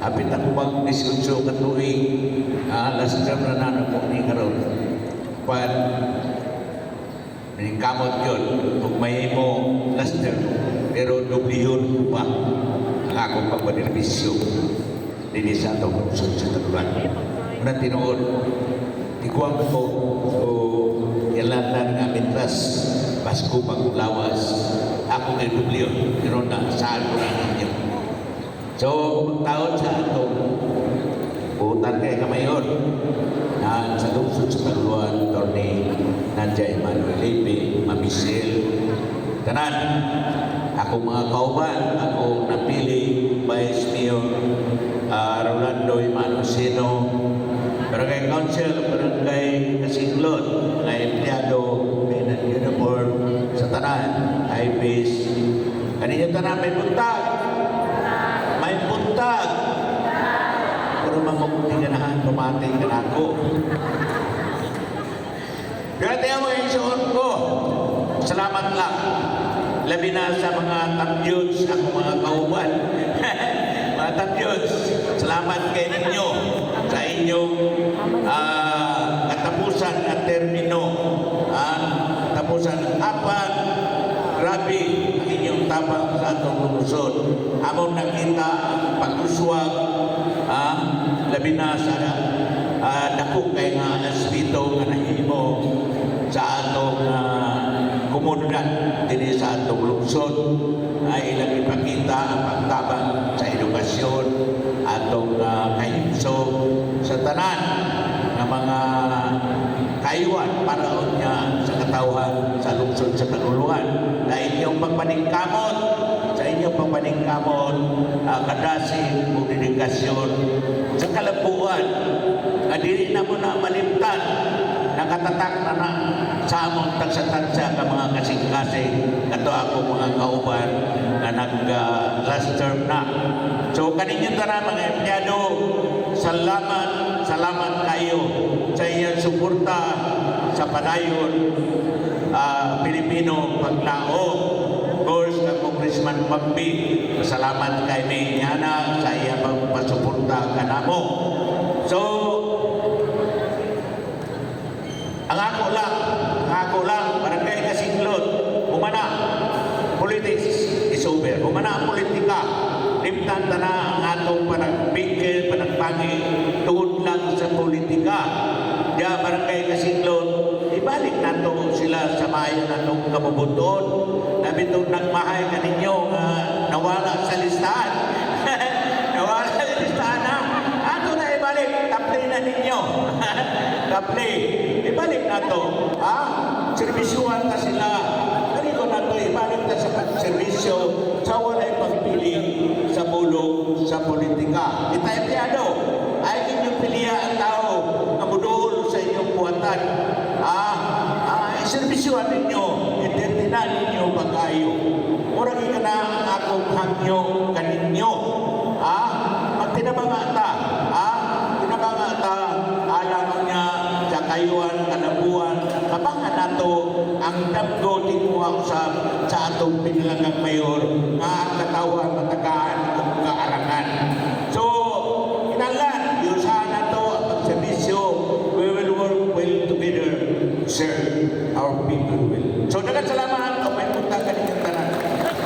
Apit ako pag 18 ka tuig, ah, last term na nana po ni karon. Pan, kamot yun, kung may mo last term, pero dubliyon pa. Ang akong pagpaderbisyo. Din sa atong lungsod sa Tagulan. Una tinuod, ikuang ko, so, yalatan nga mitras, Pasko paglawas, ako kay dubliyon, pero na saan ko na ninyo. So, taon sa atong Butan kay kamayon. Na sa lungsod sa Tagluan, Torni, Nadja Emmanuel Lipe, Mamisil, Tanan, ako mga kauban, ako napili, Vice Mayor uh, Rolando Imanosino, Barangay Council, Barangay Kasinglot, mga empleyado, Pinan Uniform, sa Tanan, IPs, kaninyo tanan may buntag, may buntag, pero mamukuti ka na, ako. Pero tayo mo yung suot ko. Salamat lang. Labi na sa mga tamyuds, ako mga kauban. mga tamyuds, salamat kay ninyo sa inyong ah, katapusan at termino. Ah, katapusan apat, grabe ang inyong tabang sa atong lungsod. Among nakita ang pag-uswag, ah, labi na sa dako kay nga asbito nga nahimo sa atong uh, komunidad dinhi sa atong lungsod ay ilang ipakita ang pagtabang sa edukasyon atong uh, kahimso sa tanan nga mga kayuan para niya sa katawhan sa lungsod sa Taguluan na inyong pagpaningkamot sa inyong pagpaningkamot uh, kadasig o dedikasyon sa kalabuan nga dili na mo na malimtan nakatatak na na sa among tagsa-tagsa ka mga kasing-kasing. Ako mga kauban nga nag uh, last term na. So kaninyo tara mga empleyado salamat salamat kayo sa iyang suporta sa padayon uh, Pilipino paglaong course ng Congressman Magbi salamat kay May Nyana sa iyang pagpasuporta kanamo so ang ako lang, ang ako lang, barangay kasinglot, humana, politics is over. Humana ang politika, limtan ta na ang atong panagbigil, panagpangi, tuod lang sa politika. Diya barangay kasinglot, ibalik na to sila sa mayo na itong kamubuton. Nabi itong nagmahay ka ninyo nga nawala sa listahan. nawala sa listahan na. Ato na ibalik, taplay na ninyo. taplay. Ibalik na to. Ha? Serbisyuhan na sila. Ganito na to, ibalik na sa pagserbisyo sa pagpili sa bulong sa politika. Kita empleyado, ay inyong piliya ang tao na muduol sa inyong buhatan. Ah, ah, iserbisyuhan ninyo, identinan ninyo pag-ayo. Murag ka na ang akong hangyo kaninyo. Ah, magtinabanga ta. Ah, tinabanga ta, alam niya sa kayuan, kanabuan, kabangan nato ang damgo tinguha usab sa atong pinilangang mayor nga our people with.